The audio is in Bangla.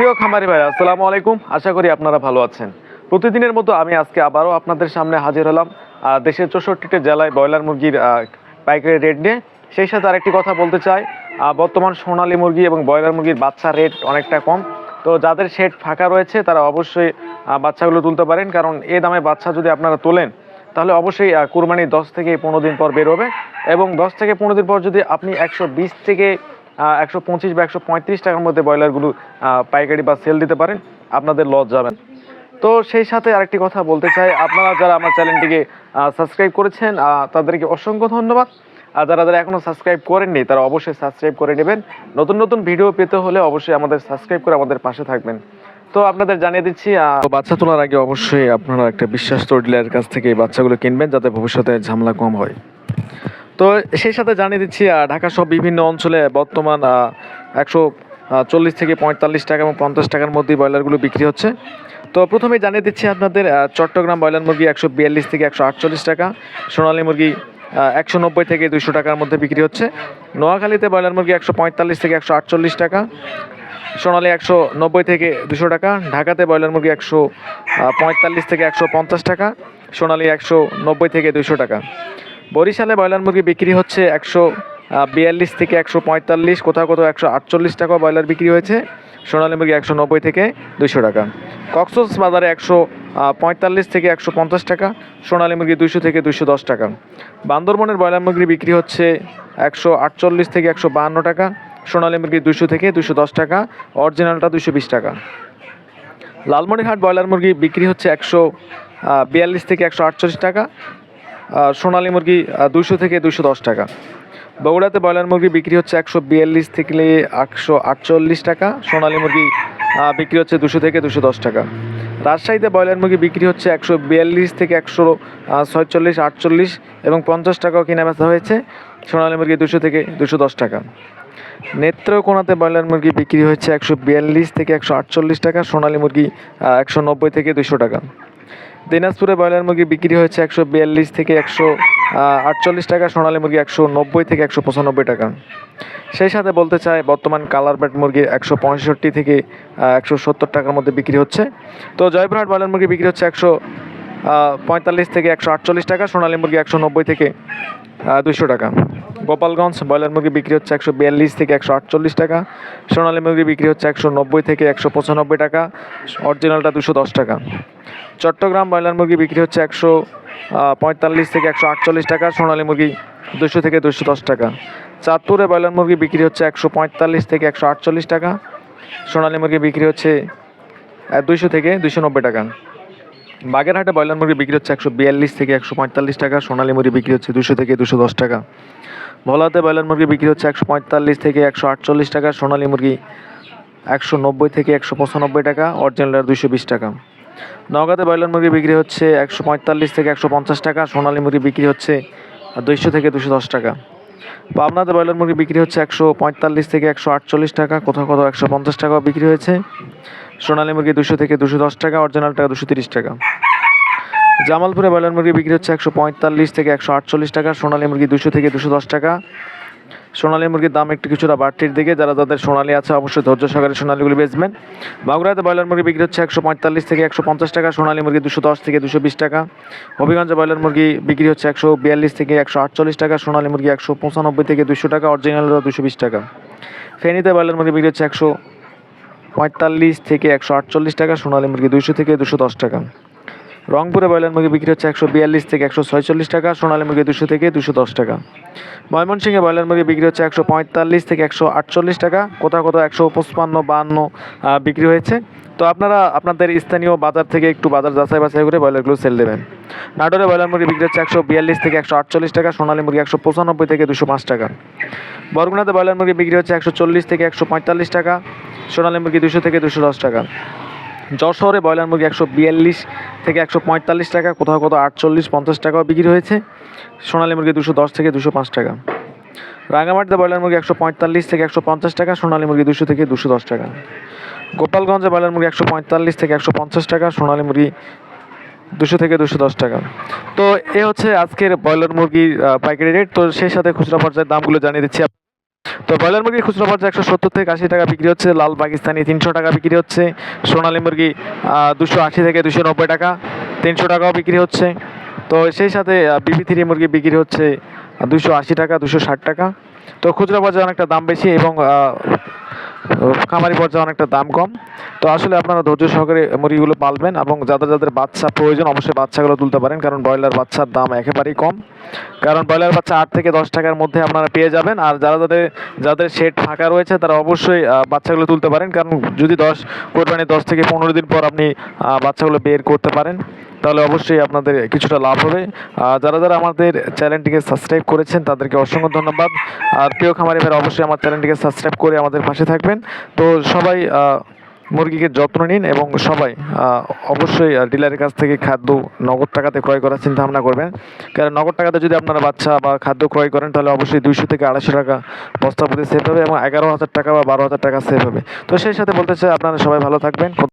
প্রিয় খামারি ভাই আসসালামু আলাইকুম। আশা করি আপনারা ভালো আছেন। প্রতিদিনের মতো আমি আজকে আবারও আপনাদের সামনে হাজির হলাম দেশের চৌষট্টিটি জেলায় ব্রয়লার মুরগির পাইকারি রেট নিয়ে। সেই সাথে আরেকটি কথা বলতে চাই বর্তমান সোনালী মুরগি এবং ব্রয়লার মুরগির বাচ্চা রেট অনেকটা কম। তো যাদের শেড ফাঁকা রয়েছে, তারা অবশ্যই বাচ্চাগুলো তুলতে পারেন। কারণ এ দামে বাচ্চা যদি আপনারা তোলেন, তাহলে অবশ্যই কুরবানি দশ থেকে পনেরো দিন পর বের হবে। এবং দশ থেকে পনেরো দিন পর যদি আপনি একশো বিশ থেকে একশো পঁচিশ বা একশো পঁয়ত্রিশ টাকার মধ্যে ব্রয়লারগুলো পাইকারি বা সেল দিতে পারেন, আপনাদের লস যাবেন তো সেই সাথে আরেকটি কথা বলতে চাই, আপনারা যারা আমার চ্যানেলটিকে সাবস্ক্রাইব করেছেন তাদেরকে অসংখ্য ধন্যবাদ। আর যারা যারা এখনও সাবস্ক্রাইব করেননি, তারা অবশ্যই সাবস্ক্রাইব করে নেবেন। নতুন নতুন ভিডিও পেতে হলে অবশ্যই আমাদের সাবস্ক্রাইব করে আমাদের পাশে থাকবেন। তো আপনাদের জানিয়ে দিচ্ছি বাচ্চা তোলার আগে অবশ্যই আপনারা একটা বিশ্বাস্ত ডিলারের কাছ থেকে এই বাচ্চাগুলো কিনবেন, যাতে ভবিষ্যতে ঝামেলা কম হয়। তো সেই সাথে জানিয়ে দিচ্ছি ঢাকা সব বিভিন্ন অঞ্চলে বর্তমান একশো চল্লিশ থেকে পঁয়তাল্লিশ টাকা এবং পঞ্চাশ টাকার মধ্যে ব্রয়লারগুলো বিক্রি হচ্ছে। তো প্রথমে জানিয়ে দিচ্ছি আপনাদের চট্টগ্রাম ব্রয়লার মুরগি একশো বিয়াল্লিশ থেকে একশো আটচল্লিশ টাকা, সোনালী মুরগি একশো নব্বই থেকে দুশো টাকার মধ্যে বিক্রি হচ্ছে। নোয়াখালীতে ব্রয়লার মুরগি একশো পঁয়তাল্লিশ থেকে একশো আটচল্লিশ টাকা, সোনালী একশো নব্বই থেকে দুশো টাকা, ঢাকাতে ব্রয়লার মুরগি একশো পঁয়তাল্লিশ থেকে একশো পঞ্চাশ টাকা, সোনালী একশো নব্বই থেকে দুশো টাকা। বরিশালে ব্রয়লার মুরগি বিক্রি হচ্ছে একশো বিয়াল্লিশ থেকে একশো পঁয়তাল্লিশ, কোথাও কোথাও একশো আটচল্লিশ টাকা ব্রয়লার বিক্রি হয়েছে। সোনালী মুরগি একশো নব্বই থেকে দুশো টাকা। কক্সস বাজারে একশো পঁয়তাল্লিশ থেকে একশো পঞ্চাশ টাকা, সোনালী মুরগি দুশো থেকে দুশো দশ টাকা। বান্দরবনের ব্রয়লার মুরগি বিক্রি হচ্ছে একশো আটচল্লিশ থেকে একশো বাহান্ন টাকা, সোনালী মুরগি দুশো থেকে দুশো দশ টাকা, অরিজিনালটা দুশো বিশ টাকা। লালমনিরহাট ব্রয়লার মুরগি বিক্রি হচ্ছে একশো বিয়াল্লিশ থেকে একশো আটচল্লিশ টাকা সোনালী মুরগি দুশো থেকে দুশো দশ টাকা। বগুড়াতে ব্রয়লার মুরগি বিক্রি হচ্ছে একশো বিয়াল্লিশ থেকে একশো আটচল্লিশ টাকা। সোনালী মুরগি বিক্রি হচ্ছে দুশো থেকে দুশো দশ টাকা। রাজশাহীতে ব্রয়লার মুরগি বিক্রি হচ্ছে একশো বিয়াল্লিশ থেকে একশো ছয়চল্লিশ, আটচল্লিশ এবং পঞ্চাশ টাকাও কিনা বেচা হয়েছে। সোনালী মুরগি দুশো থেকে দুশো দশ টাকা। নেত্রকোনাতে ব্রয়লার মুরগি বিক্রি হচ্ছে একশো বিয়াল্লিশ থেকে একশো আটচল্লিশ টাকা, সোনালী মুরগি একশো নব্বই থেকে দুশো টাকা। দিনাজপুরে ব্রয়লার মুরগি বিক্রি হয়েছে একশো বিয়াল্লিশ থেকে একশো আটচল্লিশ টাকা, সোনালী মুরগি একশো নব্বই থেকে একশো পঁচানব্বই টাকা। সেই সাথে বলতে চাই, বর্তমান কালার ব্যাট মুরগি একশো পঁয়ষট্টি থেকে একশো সত্তর টাকার মধ্যে বিক্রি হচ্ছে। তো জয়পুরহাট ব্রয়লার মুরগি বিক্রি হচ্ছে একশো পঁয়তাল্লিশ থেকে একশো আটচল্লিশ টাকা, সোনালী মুরগি একশো নব্বই থেকে দুশো টাকা। গোপালগঞ্জ ব্রয়লার মুরগি বিক্রি হচ্ছে একশো বিয়াল্লিশ থেকে একশো আটচল্লিশ টাকা, সোনালী মুরগি বিক্রি হচ্ছে একশো নব্বই থেকে একশো পঁচানব্বই টাকা, অরিজিনালটা দুশো দশ টাকা। চট্টগ্রাম ব্রয়লার মুরগি বিক্রি হচ্ছে একশো পঁয়তাল্লিশ থেকে একশো আটচল্লিশ টাকা, সোনালী মুরগি দুশো থেকে দুশো দশ টাকা। চাঁদপুরে ব্রয়লার মুরগি বিক্রি হচ্ছে একশো পঁয়তাল্লিশ থেকে একশো আটচল্লিশ টাকা, সোনালী মুরগি বিক্রি হচ্ছে দুশো থেকে দুশো নব্বই টাকা। বাগেরহাটে ব্রয়লার মুরগি বিক্রি হচ্ছে একশো বিয়াল্লিশ থেকে একশো পঁয়তাল্লিশ টাকা, সোনালী মুরগি বিক্রি হচ্ছে দুশো থেকে দুশো দশ টাকা। ভোলাতে ব্রয়লার মুরগি বিক্রি হচ্ছে একশো পঁয়তাল্লিশ থেকে একশো আটচল্লিশ টাকা, সোনালী মুরগি একশো নব্বই থেকে একশো পঁচানব্বই টাকা, অরিজিনাল দুশো বিশ টাকা। নওগাঁতে ব্রয়লার মুরগি বিক্রি হচ্ছে একশো পঁয়তাল্লিশ থেকে একশো পঞ্চাশ টাকা, সোনালী মুরগি বিক্রি হচ্ছে দুইশো থেকে দুশো দশ টাকা। পাবনাতে ব্রয়লার মুরগি বিক্রি হচ্ছে একশো পঁয়তাল্লিশ থেকে একশো আটচল্লিশ টাকা, কোথাও কোথাও একশো পঞ্চাশ টাকাও বিক্রি হয়েছে। সোনালী মুরগি দুশো থেকে দুশো দশ টাকা, অরিজিনাল টাকা দুশো তিরিশ টাকা। জামালপুরে ব্রয়লার মুরগি বিক্রি হচ্ছে একশো পঁয়তাল্লিশ থেকে একশো আটচল্লিশ টাকা, সোনালী মুরগি দুশো থেকে দুশো দশ টাকা। সোনালী মুরগির দাম একটু কিছুটা বাড়তির দিকে, যারা যাদের সোনালী আছে অবশ্যই ধৈর্য সহকারে সোনালীগুলি বেচবেন। মাগুরাতে ব্রয়লার মুরগি বিক্রি হচ্ছে একশো পঁয়তাল্লিশ থেকে একশো পঞ্চাশ টাকা, সোনালী মুরগি দুশো দশ থেকে দুশো বিশ টাকা। হবিগঞ্জে ব্রয়লার মুরগি বিক্রি হচ্ছে একশো বিয়াল্লিশ থেকে একশো আটচল্লিশ টাকা, সোনালী মুরগি একশো পঁচানব্বই থেকে দুশো টাকা অরিজিনাল দুশো বিশ টাকা। ফেনীতে ব্রয়লার মুরগি বিক্রি হচ্ছে একশো পঁয়তাল্লিশ থেকে একশো আটচল্লিশ টাকা সোনালী মুরগি দুইশো থেকে দুশো দশ টাকা। রংপুরে ব্রয়লার মুরগি বিক্রি হচ্ছে একশো বিয়াল্লিশ থেকে একশো ছয়চল্লিশ টাকা সোনালী মুরগি দুশো থেকে দুশো দশ টাকা। ময়মনসিংহে ব্রয়লার মুরগি বিক্রি হচ্ছে একশো পঁয়তাল্লিশ থেকে একশো আটচল্লিশ টাকা কোথাও কোথাও একশো পঁচপান্ন বাহান্ন আহ, বিক্রি হয়েছে। তো আপনারা আপনাদের স্থানীয় বাজার থেকে একটু বাজার যাচাই বাছাই করে ব্রয়লারগুলো সেল দেবেন। নাটোরে ব্রয়লার মুরগি বিক্রি হচ্ছে একশো বিয়াল্লিশ থেকে একশো আটচল্লিশ টাকা সোনালী মুরগি একশো পঁচানব্বই থেকে দুশো পাঁচ টাকা। বরগুনাতে ব্রয়লার মুরগি বিক্রি হচ্ছে একশো চল্লিশ থেকে একশো পঁয়তাল্লিশ টাকা সোনালী মুরগি দুশো থেকে দুশো দশ টাকা। যশোরে ব্রয়লার মুরগি একশো বিয়াল্লিশ থেকে একশো পঁয়তাল্লিশ টাকা, কোথাও কোথাও আটচল্লিশ, পঞ্চাশ টাকাও বিক্রি হয়েছে। সোনালী মুরগি দুশো দশ থেকে দুশো পাঁচ টাকা। রাঙামাটিতে ব্রয়লার মুরগি একশো পঁয়তাল্লিশ থেকে একশো পঞ্চাশ টাকা, সোনালী মুরগি দুশো থেকে দুশো দশ টাকা। গোপালগঞ্জে ব্রয়লার মুরগি একশো পঁয়তাল্লিশ থেকে একশো পঞ্চাশ টাকা, সোনালী মুরগি দুশো থেকে দুশো দশ টাকা। তো এ হচ্ছে আজকের ব্রয়লার মুরগির পাইকারি রেট। তো সেই সাথে খুচরা পর্যায়ের দামগুলো জানিয়ে দিচ্ছি। তো ব্রয়লার মুরগি খুচরো পর্যায়ে একশো সত্তর থেকে আশি টাকা বিক্রি হচ্ছে, লাল পাকিস্তানি তিনশো টাকা বিক্রি হচ্ছে, সোনালি মুরগি দুশো আশি থেকে দুশো নব্বই টাকা, তিনশো টাকাও বিক্রি হচ্ছে। তো সেই সাথে বিবি থ্রি মুরগি বিক্রি হচ্ছে দুশো আশি টাকা, দুশো ষাট টাকা। তো খুচরো পর্যায়ে অনেকটা দাম বেশি এবং খামারি পর্যায়ে অনেকটা দাম কম। তো আসলে আপনারা ধৈর্য সহকারে মুরগিগুলো পালবেন এবং যাদের যাদের বাচ্চা প্রয়োজন, অবশ্যই বাচ্চাগুলো তুলতে পারেন, কারণ ব্রয়লার বাচ্চার দাম একেবারেই কম। কারণ ব্রয়লার বাচ্চা আট থেকে দশ টাকার মধ্যে আপনারা পেয়ে যাবেন, আর যারা যাদের যাদের শেড ফাঁকা রয়েছে, তারা অবশ্যই বাচ্চাগুলো তুলতে পারেন, কারণ যদি দশ কোরবানি দশ থেকে পনেরো দিন পর আপনি বাচ্চাগুলো বের করতে পারেন। তাহলে অবশ্যই আপনাদের কিছুটা লাভ হবে। যারা যারা আমাদের চ্যানেলটিকে সাবস্ক্রাইব করেছেন, তাদেরকে অসংখ্য ধন্যবাদ। আর প্রিয় খামারি ভাই অবশ্যই আমার চ্যানেলটিকে সাবস্ক্রাইব করে আমাদের পাশে থাকবেন। তো সবাই মুরগিকে যত্ন নিন এবং সবাই অবশ্যই ডিলারের কাছ থেকে খাদ্য নগদ টাকাতে ক্রয় করার চিন্তা ভাবনা করবেন। কারণ নগদ টাকাতে যদি আপনারা বাচ্চা বা খাদ্য ক্রয় করেন, তাহলে অবশ্যই দুইশো থেকে আড়াইশো টাকা বস্তা প্রতি সেভ হবে এবং এগারো হাজার টাকা বা বারো হাজার টাকা সেভ হবে। তো সেই সাথে বলতে চাই, আপনারা সবাই ভালো থাকবেন।